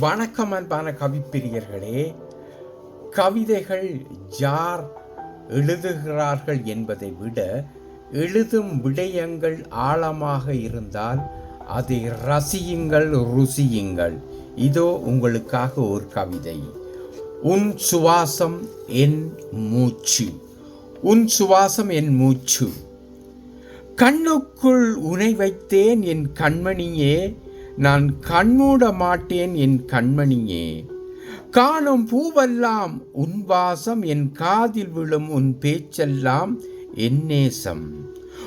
வணக்கம் அன்பான கவிப்பிரியர்களே கவிதைகள் யார் எழுதுகிறார்கள் என்பதை விட எழுதும் விடயங்கள் ஆழமாக இருந்தால் அதை ரசியுங்கள் ருசியுங்கள். இதோ உங்களுக்காக ஒரு கவிதை. உன் சுவாசம் என் மூச்சு. உன் சுவாசம் என் மூச்சு. கண்ணுக்குள் உனை வைத்தேன் என் கண்மணியே நான் கண்மூட மாட்டேன் என் கண்மணியே. காணும் பூவெல்லாம் உன் வாசம் என் காதில் விழும் உன் பேச்செல்லாம் என் நேசம்.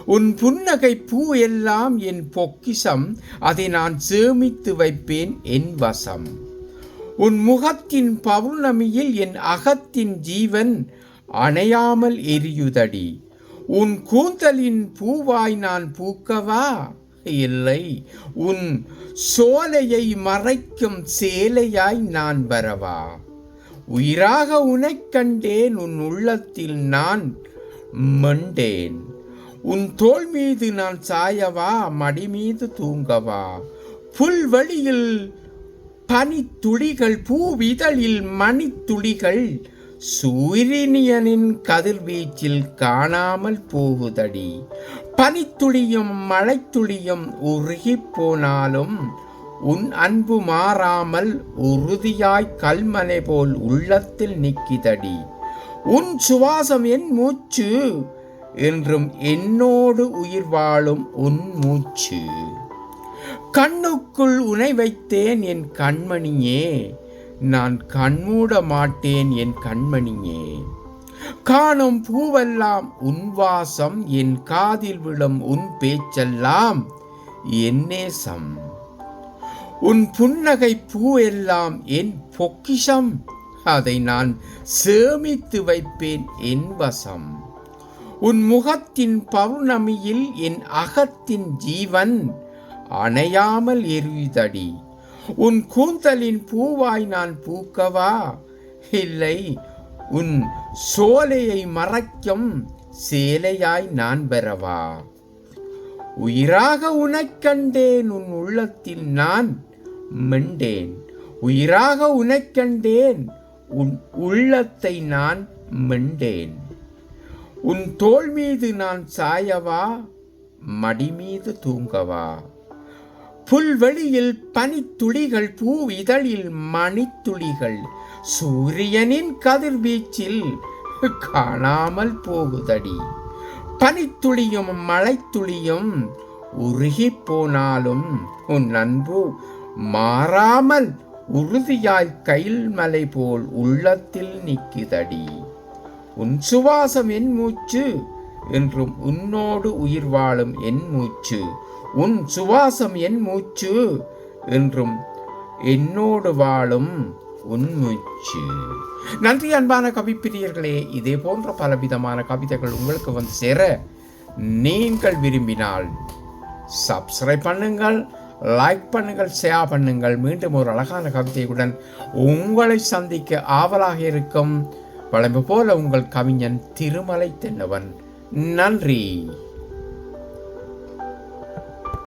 உன் புன்னகை பூ எல்லாம் என் பொக்கிஷம் அதை நான் சேமித்து வைப்பேன் என் வசம். உன் முகத்தின் பௌர்ணமியில் என் அகத்தின் ஜீவன் அணையாமல் எரியுதடி. உன் கூந்தலின் பூவாய் நான் பூக்கவா? இல்லை. உன் சோலையை மறைக்கும் சேலையாய் நான் வரவா? உயிராக உனைக் கண்டேன் உன் உள்ளத்தில் நான் மண்டேன். உன் தோள் மீது நான் சாயவா? மடி மீது தூங்கவா? புல்வழியில் பனித்துளிகள் பூவிதழில் மணித்துளிகள் சூரியனியனின் கதிர்வீச்சில் காணாமல் போகுதடி. பனித்துளியும் மழைத்துளியும் உருகிப் போனாலும் உன் அன்பு மாறாமல் உறுதியாய் கல்மனை போல் உள்ளத்தில் நிக்கிதடி உன் சுவாசம் என் மூச்சு என்றும் என்னோடு உயிர் வாழும் உன் மூச்சு. கண்ணுக்குள் உனை வைத்தேன் என் கண்மணியே நான் கண்மூட மாட்டேன் என் கண்மணியே. காணும் பூவெல்லாம் உன் வாசம் என் காதில் விழும் உன் பேச்செல்லாம் என் நேசம் உன் புன்னகை பூ எல்லாம் என் பொக்கிஷம் அதை நான் சேமித்து வைப்பேன் என் வசம். உன் முகத்தின் பௌர்ணமியில் என் அகத்தின் ஜீவன் அணையாமல் எரியுதடி. உன் கூந்தலின் பூவாய் நான் பூக்கவா? இல்லை உன் சோலையை மறைக்கும் சேலையாய் நான் பெறவா உயிராக உனக்கண்டேன் உன் உள்ளத்தில் நான் மெண்டேன். உயிராக உனக்கண்டேன் உன் உள்ளத்தை நான் மெண்டேன். உன் தோள் மீது நான் சாயவா? மடி மீது தூங்கவா? புல்வெளியில் பனித்துளிகள் பூ இதழில் மணித்துளிகள். சூரியனின் கதிர்வீச்சில் காணாமல் போகுதடி. பனித்துளியும் மழைத்துளியும் உருகி போனாலும் உன் அன்பு மாறாமல் உறுதியாய் கையில் மலை போல் உள்ளத்தில் நிற்குதடி. உன் சுவாசம் என் மூச்சு என்றும் உன்னோடு உயிர் வாழும் என் மூச்சு. உன் சுவாசம் என் மூச்சு என்றும் என்னோடு வாழும் உன் மூச்சு. நன்றி அன்பான கவிப்பிரியர்களே இதே போன்ற பலவிதமான கவிதைகள் உங்களுக்கு வந்து சேர நீங்கள் விரும்பினால் சப்ஸ்கிரைப் பண்ணுங்கள் லைக் பண்ணுங்கள் ஷேர் பண்ணுங்கள். மீண்டும் ஒரு அழகான கவிதையுடன் உங்களை சந்திக்க ஆவலாக இருக்கும். வளம்பு போல உங்கள் கவிஞன் திருமலை தென்னவன். நன்றி.